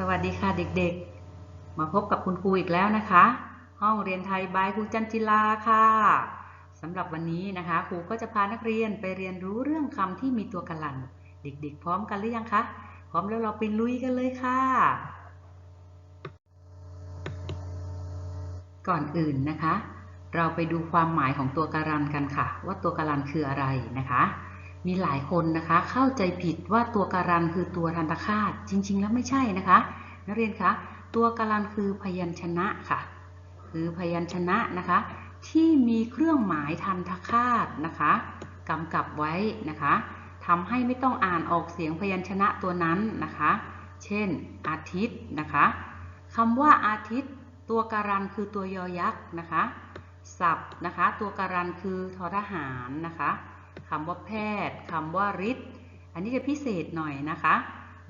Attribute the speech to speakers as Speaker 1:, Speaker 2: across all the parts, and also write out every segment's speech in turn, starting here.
Speaker 1: สวัสดีค่ะเด็กๆ มาพบกับคุณครูอีกแล้วนะคะ ห้องเรียนไทยบายครูจันจิลาค่ะสำหรับวันนี้นะคะครูก็จะพานักเรียนไปเรียนรู้เรื่องคำที่มีตัวกลัน เด็กๆ พร้อมกันหรือยังคะพร้อมแล้วเราไปลุยกันเลยค่ะ ก่อนอื่นนะคะ เราไปดูความหมายของตัวการันกันค่ะ ว่าตัวการันคืออะไรนะคะ มีหลายคนนะคะ เข้าใจผิดว่าตัวการันคือตัวทันตคาตจริง ๆ แล้วไม่ใช่นะคะ นักเรียนคะตัวการันคือพยัญชนะค่ะ คือพยัญชนะนะคะ ที่มีเครื่องหมายทันตคาตนะคะกำกับไว้นะคะทำให้ไม่ต้องอ่านออกเสียงพยัญชนะตัวนั้นนะคะ เช่น อาทิตย์นะคะคำว่าอาทิตย์ ตัวการันคือตัวยอยักษ์นะคะ ศัพท์นะคะ ตัวการันคือทอทหารนะคะ คำว่าแพทย์คำว่าฤทธิ์อันนี้จะพิเศษหน่อยนะคะ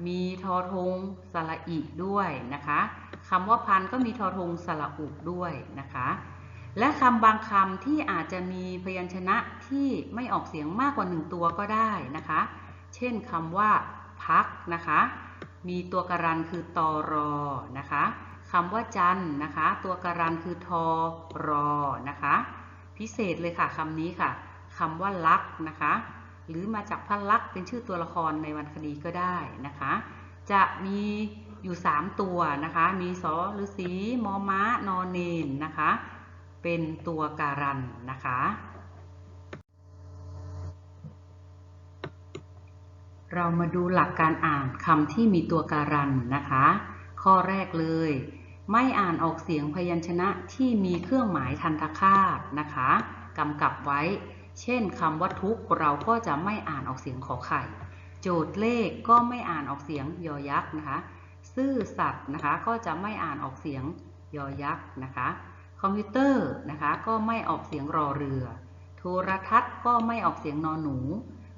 Speaker 1: มีทอทงสระอิด้วยนะคะคำว่าพันก็มีทอทงสระอุด้วยนะคะ และคำบางคำที่อาจจะมีพยัญชนะที่ไม่ออกเสียงมากกว่าหนึ่งตัวก็ได้นะคะ เช่นคำว่าพักนะคะ มีตัวการันคือตอรอนะคะคำว่าจันนะคะ ตัวการันคือทอรอนะคะ พิเศษเลยค่ะคำนี้ค่ะ คำว่าลักนะคะ หรือมาจากพระลักษ์เป็นชื่อตัวละครในวรรณคดีก็ได้นะคะ จะมีอยู่ 3 ตัวนะคะ มีสอฤาษีมอม้านอนเนนนะคะ เป็นตัวการันนะคะ เรามาดูหลักการอ่านคำที่มีตัวการันนะคะ ข้อแรกเลย ไม่อ่านออกเสียงพยัญชนะที่มีเครื่องหมายทันตคาตนะคะกำกับไว้ เช่นคำว่าทุกเราก็จะไม่อ่านออกเสียงขอไข่ โจทย์เลขก็ไม่อ่านออกเสียงยอยักษ์นะคะ ซื่อสัตย์นะคะก็จะไม่อ่านออกเสียงยอยักษ์นะคะ คอมพิวเตอร์นะคะก็ไม่ออกเสียงรอเรือ โทรทัศน์ก็ไม่ออกเสียงนอนหนู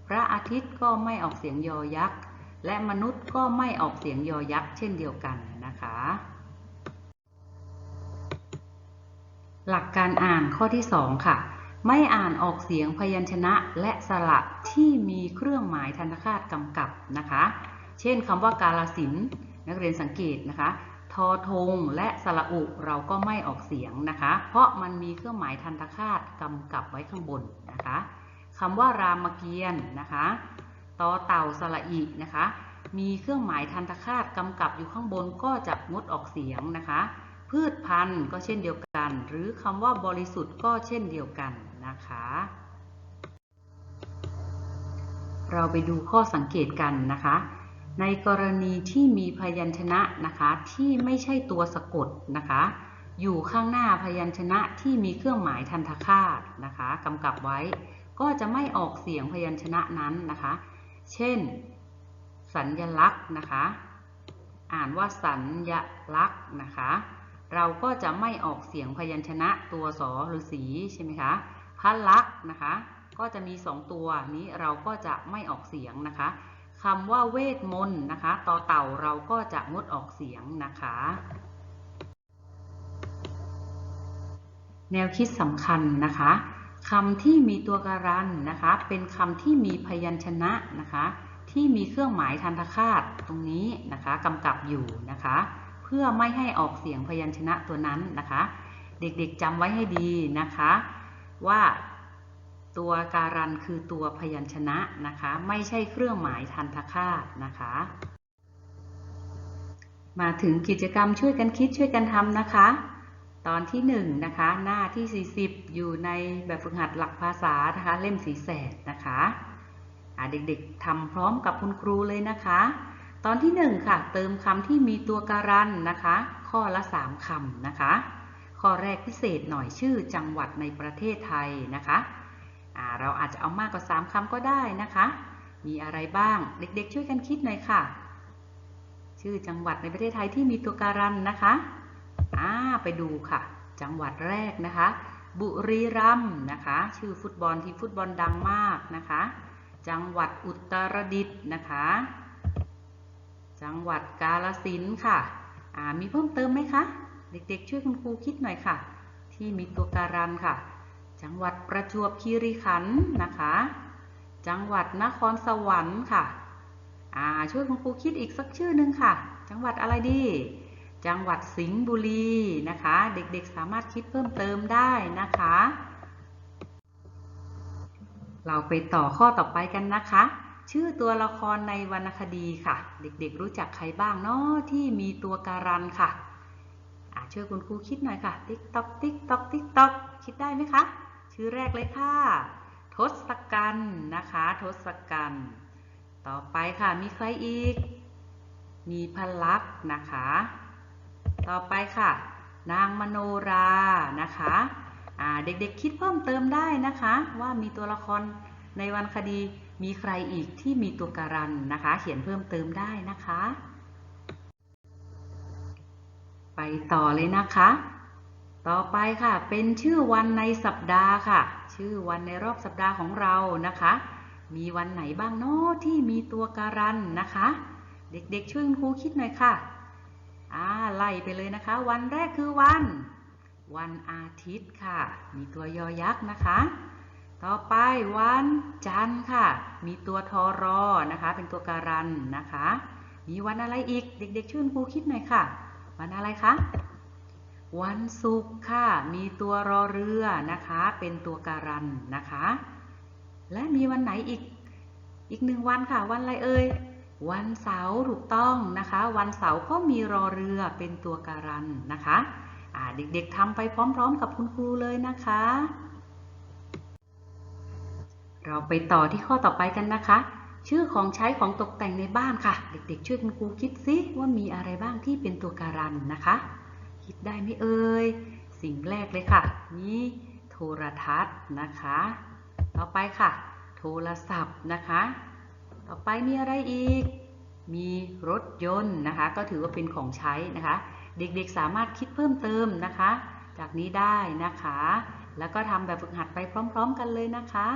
Speaker 1: พระอาทิตย์ก็ไม่ออกเสียงยอยักษ์ และมนุษย์ก็ไม่ออกเสียงยอยักษ์เช่นเดียวกันนะคะ หลักการอ่านข้อที่ 2 ค่ะ ไม่อ่านออกเสียงพยัญชนะและสระที่มีเครื่องหมายทันตคาตกำกับนะคะ เช่นคำว่ากาลสินนักเรียนสังเกตนะคะ ทอทงและสระอุเราก็ไม่ออกเสียงนะคะ เพราะมันมีเครื่องหมายทันตคาตกำกับไว้ข้างบนนะคะคำว่ารามเกียรตินะคะตอเต่าสระอินะคะ มีเครื่องหมายทันตคาตกำกับอยู่ข้างบนก็จะงดออกเสียงนะคะ พืชพันธุ์ก็เช่นเดียวกัน หรือคำว่าบริสุทธิ์ก็เช่นเดียวกัน นะคะ เราไปดูข้อสังเกตกันนะคะ ในกรณีที่มีพยัญชนะนะคะที่ไม่ใช่ตัวสะกดนะคะ อยู่ข้างหน้าพยัญชนะที่มีเครื่องหมายทันตคาตนะคะกำกับไว้ ก็จะไม่ออกเสียงพยัญชนะนั้นนะคะ เช่น สัญญลักษณ์นะคะ อ่านว่าสัญญลักษณ์นะคะเราก็จะไม่ออกเสียงพยัญชนะตัวสอหรือสีใช่ไหมคะ พลักษ์นะคะ ก็จะมีสองตัวนี้เราก็จะไม่ออกเสียงนะคะคำว่าเวทมนต์นะคะ ต่อเต่าเราก็จะงดออกเสียงนะคะ แนวคิดสำคัญนะคะคำที่มีตัวการันนะคะ เป็นคำที่มีพยัญชนะนะคะ ที่มีเครื่องหมายทันตคาตตรงนี้นะคะกำกับอยู่นะคะ เพื่อไม่ให้ออกเสียงพยัญชนะตัวนั้นนะคะ เด็กๆจำไว้ให้ดีนะคะ ว่าตัวการันคือตัวพยัญชนะนะคะ ไม่ใช่เครื่องหมายทันตคาตนะคะ มาถึงกิจกรรมช่วยกันคิดช่วยกันทำนะคะ ตอนที่1นนะคะ หน้าที่ 40 อยู่ในแบบฝึกหัดหลักภาษานะคะ เล่มสีแสดนะคะอ่าเด็กๆทำพร้อมกับคุณครูเลยนะคะ ตอนที่ 1 ค่ะ เติมคำที่มีตัวการันนะคะ ข้อละ 3คำนะคะ ข้อแรกพิเศษหน่อยชื่อจังหวัดในประเทศไทยนะคะเราอาจจะเอามากกว่า 3คำก็ได้นะคะ มีอะไรบ้างเด็กๆ ช่วยกันคิดหน่อยค่ะ ชื่อจังหวัดในประเทศไทยที่มีตัวการันนะคะอ่าไปดูค่ะ จังหวัดแรกนะคะ บุรีรัมย์นะคะ ชื่อฟุตบอลที่ฟุตบอลดังมากนะคะ จังหวัดอุตรดิตถ์นะคะ จังหวัดกาฬสินค่ะมีเพิ่มเติมไหมคะ เด็กๆ ช่วยคุณครูคิดหน่อยค่ะ ที่มีตัวการันค่ะ จังหวัดประจวบคีรีขันธ์นะคะ จังหวัดนครสวรรค์ค่ะอ่าช่วยคุณครูคิดอีกสักชื่อหนึ่งค่ะ จังหวัดอะไรดี จังหวัดสิงห์บุรีนะคะ เด็กๆสามารถคิดเพิ่มเติมได้นะคะ เราไปต่อข้อต่อไปกันนะคะ ชื่อตัวละครในวรรณคดีค่ะ เด็กๆรู้จักใครบ้างเนาะที่มีตัวการันค่ะอะ ช่วยคุณครูคิดหน่อยค่ะ ติ๊กต๊อกติ๊กต๊อกติ๊กต๊อกคิดได้ไหมคะ ชื่อแรกเลยค่ะ ทศกัณฐ์นะคะ ทศกัณฐ์ต่อไปค่ะ มีใครอีก มีพลักษ์นะคะ ต่อไปค่ะ นางมโนรานะคะเด็กๆคิดเพิ่มเติมได้นะคะ ว่ามีตัวละครในวรรณคดีมีใครอีกที่มีตัวการันนะคะ เขียนเพิ่มเติมได้นะคะ ไปต่อเลยนะคะ ต่อไปค่ะ เป็นชื่อวันในสัปดาห์ค่ะ ชื่อวันในรอบสัปดาห์ของเรานะคะ มีวันไหนบ้างเนาะที่มีตัวการันนะคะ เด็กๆช่วยครูคิดหน่อยค่ะอ่าไล่ไปเลยนะคะ วันแรกคือวัน วันอาทิตย์ค่ะ มีตัวยอยักษ์นะคะ ต่อไปวันจันทร์ค่ะ มีตัวทอรอนะคะ เป็นตัวการันนะคะ มีวันอะไรอีก เด็กๆช่วยครูคิดหน่อยค่ะ วันอะไรคะ วันศุกร์ค่ะ มีตัวรอเรือนะคะ เป็นตัวการันนะคะ และมีวันไหนอีก อีกหนึ่งวันค่ะ วันอะไรเอ่ย วันเสาร์ถูกต้องนะคะ วันเสาร์ก็มีรอเรือเป็นตัวการันนะคะเด็กๆทำไปพร้อม ๆ กับคุณครูเลยนะคะ เราไปต่อที่ข้อต่อไปกันนะคะ ชื่อของใช้ของตกแต่งในบ้านค่ะ เด็กๆ ช่วยคุณครูคิดซิว่ามีอะไรบ้างที่เป็นตัวการันนะคะ คิดได้ไหมเอ่ยสิ่งแรกเลยค่ะมีโทรทัศน์นะคะ ต่อไปค่ะ โทรศัพท์นะคะ ต่อไปมีอะไรอีก มีรถยนต์นะคะ ก็ถือว่าเป็นของใช้นะคะ เด็กๆสามารถคิดเพิ่มเติมนะคะ จากนี้ได้นะคะ แล้วก็ทำแบบฝึกหัดไปพร้อม ๆ กันเลยนะคะ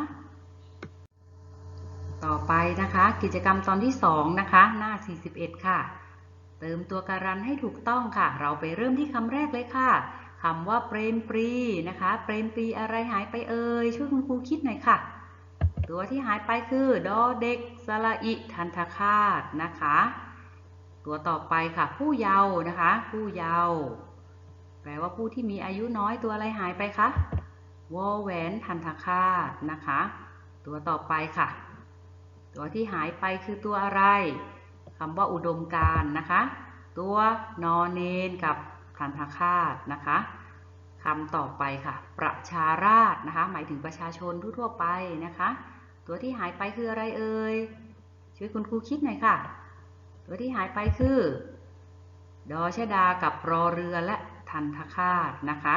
Speaker 1: ต่อไปนะคะ กิจกรรมตอนที่ 2 นะคะ หน้า 41 ค่ะ เติมตัวการันให้ถูกต้องค่ะ เราไปเริ่มที่คำแรกเลยค่ะคำว่าเปรมปรีนะคะเปรมปรีอะไรหายไปเอ่ยช่วยคุณครูคิดหน่อยค่ะ ตัวที่หายไปคือดอเด็กสระอิทันทคาตนะคะ ตัวต่อไปค่ะ ผู้เยาว์นะคะ ผู้เยาว์แปลว่าผู้ที่มีอายุน้อยตัวอะไรหายไปคะวอแหวนทันทคาตนะคะ ตัวต่อไปค่ะ ตัวที่หายไปคือตัวอะไรคำว่าอุดมการ์นะคะ ตัวนอเนนกับทันทคาตนะคะคำต่อไปค่ะ ประชาราษฎร์นะคะ หมายถึงประชาชนทั่วไปนะคะ ตัวที่หายไปคืออะไรเอ่ยช่วยคุณครูคิดหน่อยค่ะ ตัวที่หายไปคือ ดอชดากับรอเรือและทันทคาตนะคะ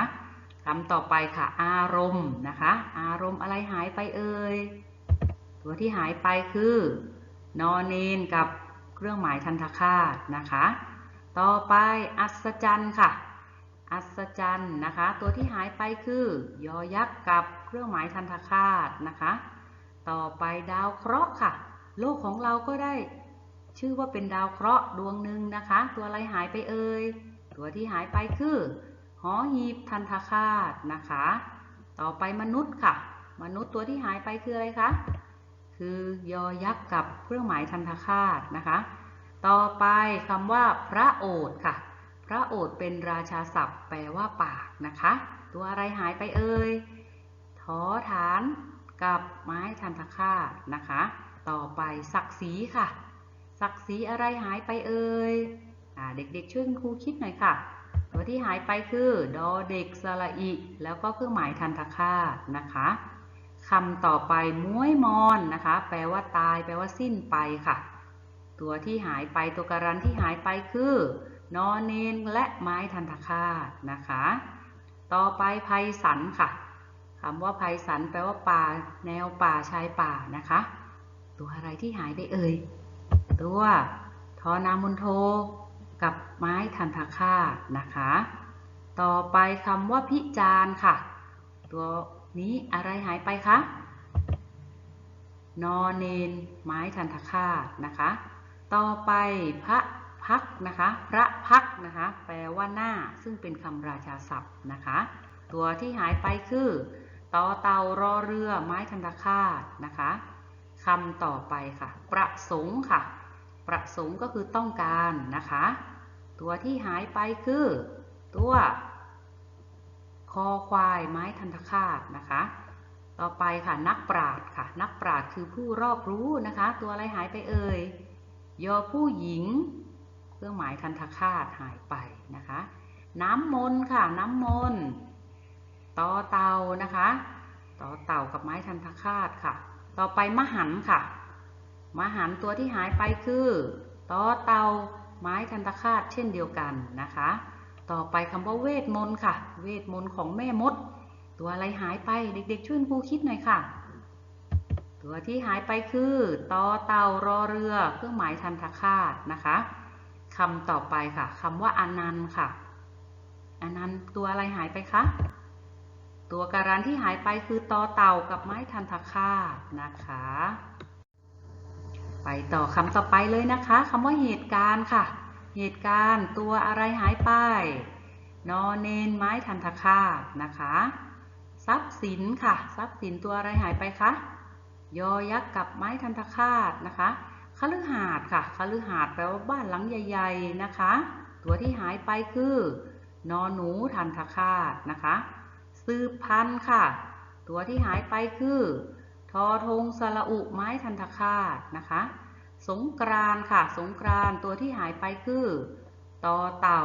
Speaker 1: คำต่อไปค่ะ อารมณ์นะคะ อารมณ์อะไรหายไปเอ่ย ตัวที่หายไปคือนอเนนกับเครื่องหมายทันทคาตนะคะ ต่อไปอัศจรรย์ค่ะ อัศจรรย์นะคะ ตัวที่หายไปคือยอยักษ์กับเครื่องหมายทันทคาตนะคะ ต่อไปดาวเคราะห์ค่ะ โลกของเราก็ได้ ชื่อว่าเป็นดาวเคราะห์ดวงหนึ่งนะคะ ตัวอะไรหายไปเอ่ย ตัวที่หายไปคือหอหีบทันทคาตนะคะ ต่อไปมนุษย์ค่ะ มนุษย์ตัวที่หายไปคืออะไรคะ คือยอยักษ์กับเครื่องหมายทันทคาตนะคะ ต่อไปคำว่า พระโอษค่ะ พระโอษเป็นราชาศัพท์ แปลว่าปากนะคะ ตัวอะไรหายไปเอ่ยทอฐานกับไม้ทันทคาตนะคะ ต่อไปศักดิ์ศรีค่ะ ศักดิ์ศรีอะไรหายไปเอ่ยอเด็กๆช่วยคุณครูคิดหน่อยค่ะ ตัวที่หายไปคือ ดอเด็กสระอิ แล้วก็เครื่องหมายทันทคาตนะคะ คำต่อไปม้วยมอนนะคะ แปลว่าตาย แปลว่าสิ้นไปค่ะ ตัวที่หายไปตัวการันที่หายไปคือนอนเนนและไม้ทันทคาตนะคะ ต่อไปไพศาลค่ะคำว่าไพศาลแปลว่าป่า แนวป่าชายป่านะคะ ตัวอะไรที่หายไปเอ่ยตัวทอนามุนโทกับไม้ทันทคาตนะคะ ต่อไปคำว่าพิจารค่ะ ตัว นี้อะไรหายไปคะ นอเนน ไม้ทันทคาตนะคะ ต่อไปพระพักนะคะ พระพักนะคะ แปลว่าหน้า ซึ่งเป็นคำราชาศัพท์นะคะ ตัวที่หายไปคือต่อเตารอเรือ ไม้ทันทคาตนะคะคำต่อไปค่ะ ประสงค์ค่ะ ประสงค์ก็คือต้องการนะคะ ตัวที่หายไปคือ ตัว อควายไม้ทันตคาตนะคะ ต่อไปค่ะนักปราดค่ะ นักปราดคือผู้รอบรู้นะคะ ตัวอะไรหายไปเอ่ยยอผู้หญิงเครื่องหมายทันตคาตหายไปนะคะ น้ำมนค่ะ น้ำมนต่อเตานะคะต่อเต่ากับไม้ทันตคาตค่ะ ต่อไปมหันค่ะ มหันต์ตัวที่หายไปคือต่อเตาไม้ทันตคาตเช่นเดียวกันนะคะ ต่อไปคำว่าเวทมนต์ค่ะ เวทมนต์ของแม่มด ตัวอะไรหายไปเด็กๆช่วยครูคิดหน่อยค่ะ ตัวที่หายไปคือต่อเต่ารอเรือเครื่องหมายทันตคาตนะคะคำต่อไปค่ะคำว่าอนันต์ค่ะอนันต์ตัวอะไรหายไปคะตัวการันที่หายไปคือตอเต่ากับไม้ทันตคาตนะคะ ไปต่อคำต่อไปเลยนะคะคำว่าเหตุการณ์ค่ะ เหตุการณ์ตัวอะไรหายไป นอนเนนไม้ทันตคาตนะคะ ทรัพย์สินค่ะ ทรัพย์สินตัวอะไรหายไปคะยอยักษ์กับไม้ทันตคาตนะคะคฤหาสน์ค่ะคฤหาสน์แปลว่าบ้านหลังใหญ่ ๆนะคะ ตัวที่หายไปคือนอหนูทันตคาตนะคะสืบพันธุ์ค่ะ ตัวที่หายไปคือ ทอทงสระอุไม้ทันตคาตนะคะ สงกรานค่ะ สงกรานตัวที่หายไปคือตอเต่า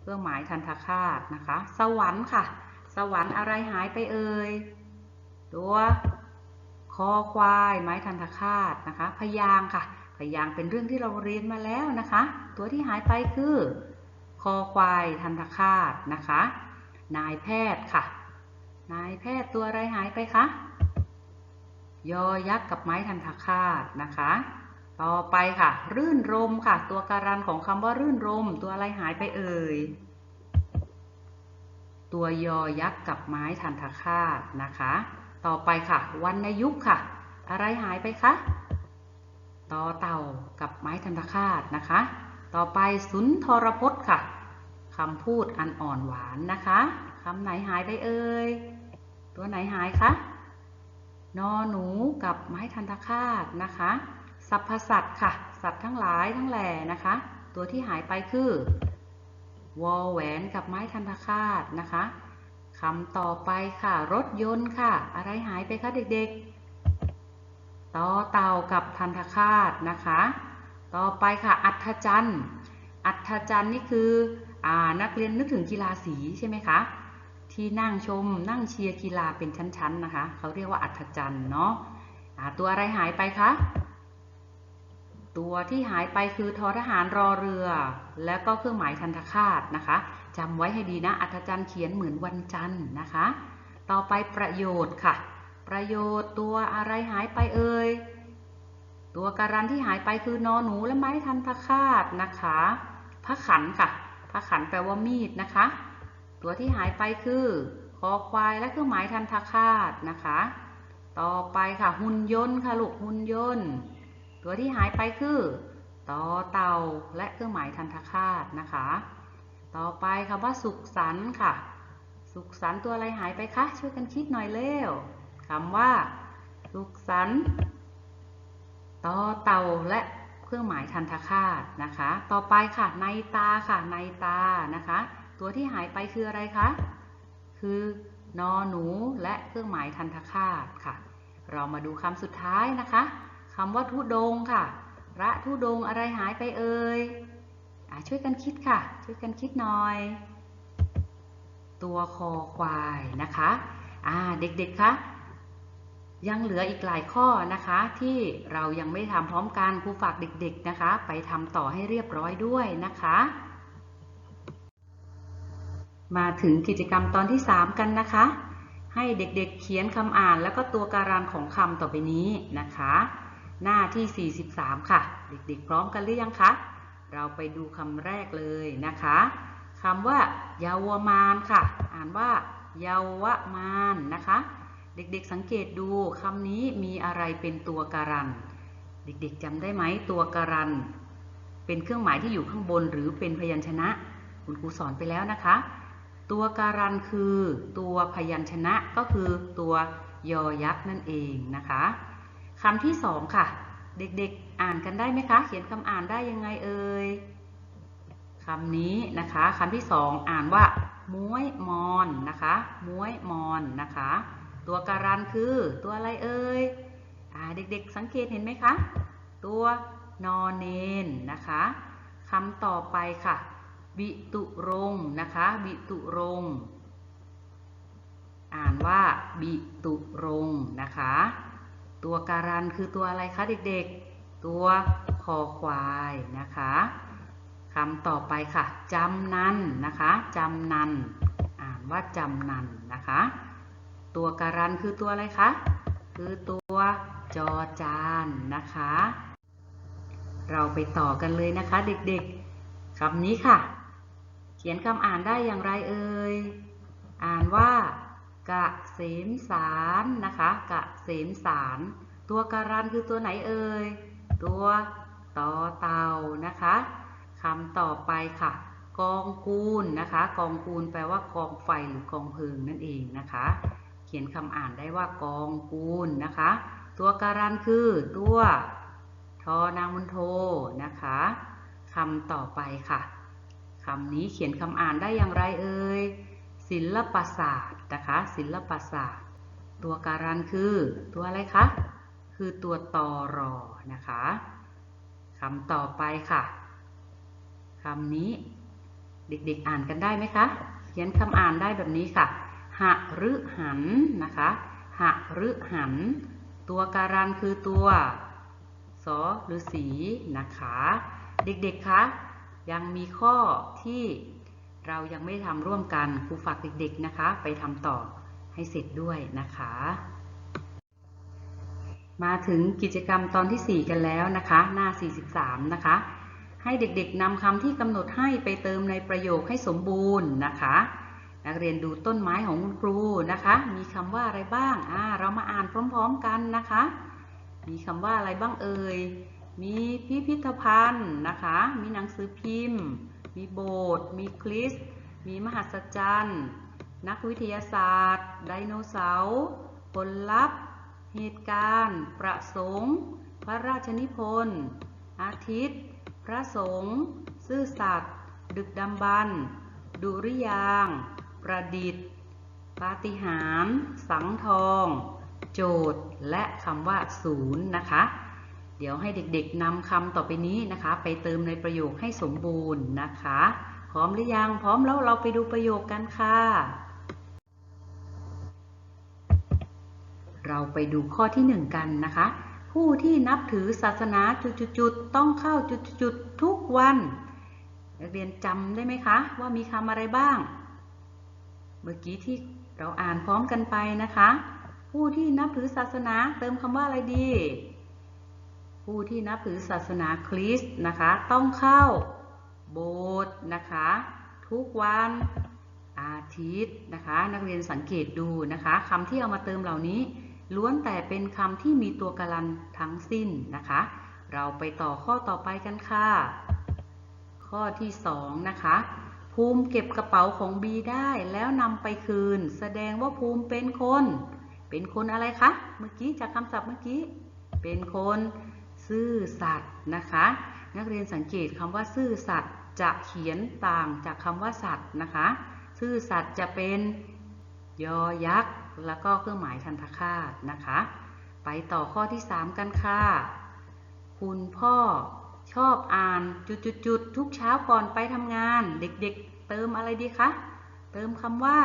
Speaker 1: เครื่องหมายทันตคาตนะคะ สวรรค์ค่ะ สวรรค์อะไรหายไปเอ่ย ตัวคอควายไม้ทันตคาตนะคะ พยางค์ค่ะ พยางค์เป็นเรื่องที่เราเรียนมาแล้วนะคะ ตัวที่หายไปคือ คอควายทันตคาตนะคะ นายแพทย์ค่ะ นายแพทย์ตัวอะไรหายไปคะยอยักษ์กับไม้ทันตคาตนะคะ ต่อไปค่ะ รื่นรมค่ะ ตัวการันของคำว่ารื่นรม ตัวอะไรหายไปเอ่ย ตัวยอยักษ์กับไม้ทันตคาตนะคะ ต่อไปค่ะวรรณยุกต์ค่ะ อะไรหายไปคะต่อเต่ากับไม้ทันตคาตนะคะ ต่อไปสุนทรพจน์ค่ะคำพูดอันอ่อนหวานนะคะคำไหนหายไปเอ่ย ตัวไหนหายคะ นอหนูกับไม้ทันตคาตนะคะ สัพพสัตว์ค่ะ สัตว์ทั้งหลายทั้งแหล่นะคะ ตัวที่หายไปคือ วอแหวนกับไม้ทันตคาตนะคะคำต่อไปค่ะ รถยนต์ค่ะ อะไรหายไปคะเด็กๆ ต่อเต่ากับทันตคาตนะคะ ต่อไปค่ะ อัฐจันทร์ อัฐจันทร์นี่คืออนักเรียนนึกถึงกีฬาสีใช่ไหมคะ ที่นั่งชมนั่งเชียร์กีฬาเป็นชั้นๆนะคะ เขาเรียกว่าอัฐจันทร์เนาะะตัวอะไรหายไปคะ ตัวที่หายไปคือทอทหารรอเรือ แล้วก็เครื่องหมายทันตคาตนะคะจำไว้ให้ดีนะ อัฐจันทร์เขียนเหมือนวันจันทร์นะคะ ต่อไปประโยชน์ค่ะ ประโยชน์ตัวอะไรหายไปเอ่ย ตัวการันที่หายไปคือนอหนูและไม้ทันตคาตนะคะพระขันค่ะพระขันแปลว่ามีดนะคะ ตัวที่หายไปคือคอควายและเครื่องหมายทันตคาตนะคะ ต่อไปค่ะหุ่นยนต์ค่ะลูกหุ่นยนต์ ตัวที่หายไปคือต่อเต่าและเครื่องหมายทันตคาตนะคะ ต่อไปคำว่าสุขสันต์ค่ะ สุขสันต์ตัวอะไรหายไปคะช่วยกันคิดหน่อยเร็วคำว่า สุขสันต์ต่อเต่าและเครื่องหมายทันตคาตนะคะ ต่อไปค่ะในตาค่ะในตานะคะ ตัวที่หายไปคืออะไรคะคือนอหนูและเครื่องหมายทันตคาตค่ะ เรามาดูคำสุดท้ายนะคะ คำว่าทุดงค่ะ พระทุดงอะไรหายไปเอ่ยช่วยกันคิดค่ะ ช่วยกันคิดหน่อย ตัวคอควายนะคะอ่าเด็กๆคะยังเหลืออีกหลายข้อนะคะ ที่เรายังไม่ทำพร้อมกันครูฝากเด็ก ๆนะคะ ไปทำต่อให้เรียบร้อยด้วยนะคะ มาถึงกิจกรรมตอนที่ 3 กันนะคะ ให้เด็กๆเขียนคำอ่านแล้วก็ตัวการันของคำต่อไปนี้นะคะ หน้าที่ 43 ค่ะ เด็กๆ พร้อมกันหรือยังคะ เราไปดูคำแรกเลยนะคะคำว่าเยาวมานค่ะ อ่านว่าเยาวมานนะคะ เด็กๆสังเกตดูคำนี้มีอะไรเป็นตัวการัน เด็กๆจำได้ไหมตัวการัน เป็นเครื่องหมายที่อยู่ข้างบนหรือเป็นพยัญชนะ คุณครูสอนไปแล้วนะคะ ตัวการันคือตัวพยัญชนะก็คือตัวยอยักษ์นั่นเองนะคะ คำที่สองค่ะ เด็กๆอ่านกันได้ไหมคะ เขียนคำอ่านได้ยังไงเอ่ยคำนี้นะคะคำที่สองอ่านว่าม้วยมอนนะคะม้วยมอนนะคะ ตัวการันคือตัวอะไรเอ่ยอเด็กๆสังเกตเห็นไหมคะ ตัวนอนเนนนะคะคำต่อไปค่ะ บิตุรงนะคะบิตุรงอ่านว่าบิตุรงนะคะ ตัวการันคือตัวอะไรคะเด็กๆ ตัวคอควายนะคะคำต่อไปค่ะจำนันนะคะจำนันอ่านว่าจำนันนะคะ ตัวการันคือตัวอะไรคะคือตัวจอจานนะคะ เราไปต่อกันเลยนะคะเด็กๆคำนี้ค่ะ เขียนคำอ่านได้อย่างไรเอ่ยอ่านว่า กะเสมสารนะคะ กะเสมสาร ตัวการันคือตัวไหนเอ่ย ตัวต่อเต่านะคะคำต่อไปค่ะ กองกูลนะคะ กองกูลแปลว่ากองไฟหรือกองเพลิงนั่นเองนะคะ เขียนคำอ่านได้ว่ากองกูลนะคะ ตัวการันคือตัวทอนางมุนโทนะคะคำต่อไปค่ะคำนี้เขียนคำอ่านได้อย่างไรเอ่ย ศิลปศาสตร์นะคะ ศิลปศาสตร์ ตัวการันคือตัวอะไรคะ คือตัวตอรอนะคะคำต่อไปค่ะคำนี้เด็กๆอ่านกันได้ไหมคะ เขียนคำอ่านได้แบบนี้ค่ะหฤหันนะคะหฤหัน ตัวการันคือตัวสอหรือสีนะคะ เด็กๆคะ ยังมีข้อที่ เรายังไม่ทำร่วมกันครูฝากเด็กๆนะคะ ไปทำต่อให้เสร็จด้วยนะคะ มาถึงกิจกรรมตอนที่ 4 กันแล้วนะคะ หน้า 43 นะคะ ให้เด็กๆนำคำที่กำหนดให้ไปเติมในประโยคให้สมบูรณ์นะคะ นักเรียนดูต้นไม้ของคุณครูนะคะ มีคำว่าอะไรบ้างอ่าเรามาอ่านพร้อมๆกันนะคะ มีคำว่าอะไรบ้างเอ่ยมีพิพิธภัณฑ์นะคะ มีหนังสือพิมพ์ มีโบสถ์มีคริสต์มีมหัศจรรย์ นักวิทยาศาสตร์ ไดโนเสาร์ผลลัพธ์ เหตุการณ์ ประสงค์ พระราชนิพนธ์ อาทิตย์ พระสงฆ์ ซื่อสัตย์ ดึกดำบรรพ์ดุริยาง ประดิษฐ์ ปาฏิหาริย์ สังทอง โจทย์ และคำว่าศูนย์นะคะ เดี๋ยวให้เด็กๆนำคำต่อไปนี้นะคะ ไปเติมในประโยคให้สมบูรณ์นะคะ พร้อมหรือยัง พร้อมแล้วเราไปดูประโยคกันค่ะ เราไปดูข้อที่หนึ่งกันนะคะ ผู้ที่นับถือศาสนาจุดๆต้องเข้าจุดๆๆทุกวันนักเรียนจำได้ไหมคะ ว่ามีคำอะไรบ้าง เมื่อกี้ที่เราอ่านพร้อมกันไปนะคะ ผู้ที่นับถือศาสนาเติมคำว่าอะไรดี ผู้ที่นับถือศาสนาคริสต์นะคะ ต้องเข้าโบสถ์นะคะ ทุกวันอาทิตย์นะคะ นักเรียนสังเกตดูนะคะคำที่เอามาเติมเหล่านี้ ล้วนแต่เป็นคำที่มีตัวการันทั้งสิ้นนะคะ เราไปต่อข้อต่อไปกันค่ะ ข้อที่สองนะคะภูมิเก็บกระเป๋าของบีได้แล้วนำไปคืน แสดงว่าภูมิเป็นคน เป็นคนอะไรคะ เมื่อกี้จากคำศัพท์เมื่อกี้ เป็นคน ซื่อสัตย์นะคะ นักเรียนสังเกตคำว่าซื่อสัตย์จะเขียนต่างจากคำว่าสัตย์นะคะ ซื่อสัตย์จะเป็นยอยักษ์แล้วก็เครื่องหมายทันตคาตนะคะ ไปต่อข้อที่ 3 กันค่ะ คุณพ่อชอบอ่านจุดๆทุกเช้าก่อนไปทำงาน เด็กๆ เติมอะไรดีคะ เติมคำว่า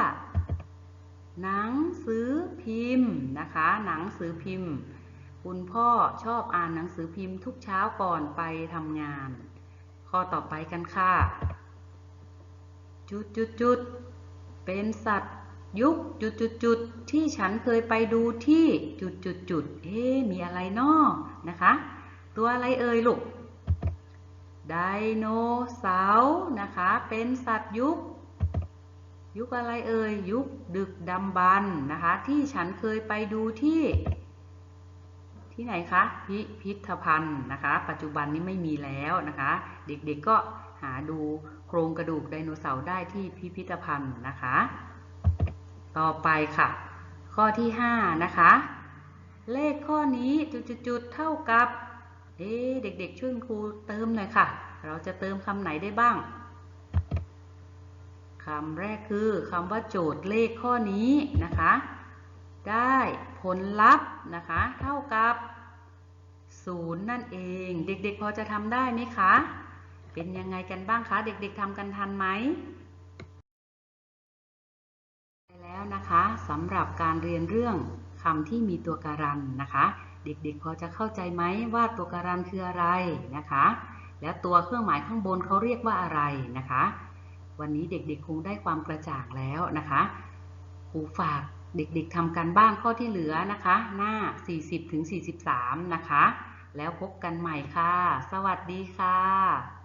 Speaker 1: หนังสือพิมพ์นะคะ หนังสือพิมพ์ คุณพ่อชอบอ่านหนังสือพิมพ์ทุกเช้าก่อนไปทำงาน ข้อต่อไปกันค่ะ จุดจุดจุดเป็นสัตว์ยุคจุดจุดจุดที่ฉันเคยไปดูที่จุดจุดจุดเอ๊มีอะไรนอนะคะ ตัวอะไรเอ่ยลูก ไดโนเสาร์นะคะ เป็นสัตว์ยุค ยุคอะไรเอ่ย ยุคดึกดำบรรนะคะ ที่ฉันเคยไปดูที่ ที่ไหนคะ พิพิธภัณฑ์นะคะ ปัจจุบันนี้ไม่มีแล้วนะคะ เด็กๆก็หาดูโครงกระดูกไดโนเสาร์ได้ที่พิพิธภัณฑ์นะคะ ต่อไปค่ะ ข้อที่ 5 นะคะ เลขข้อนี้จุดๆเท่ากับ เอ๊เด็กๆช่วยครูเติมหน่อยค่ะ เราจะเติมคำไหนได้บ้างคำแรกคือคำว่าโจทย์เลขข้อนี้นะคะ ได้ผลลัพธ์นะคะ เท่ากับ 0 นั่นเอง เด็กๆพอจะทำได้ไหมคะ เป็นยังไงกันบ้างคะ เด็กๆทำกันทันไหมไปแล้วนะคะสำหรับการเรียนเรื่องคำที่มีตัวการันนะคะ เด็กๆพอจะเข้าใจไหมว่าตัวการันคืออะไรนะคะ แล้วตัวเครื่องหมายข้างบนเขาเรียกว่าอะไรนะคะ วันนี้เด็กๆคงได้ความกระจ่างแล้วนะคะครูฝาก เด็กๆทำการบ้านข้อที่เหลือนะคะ หน้า 40-43 นะคะ แล้วพบกันใหม่ค่ะ สวัสดีค่ะ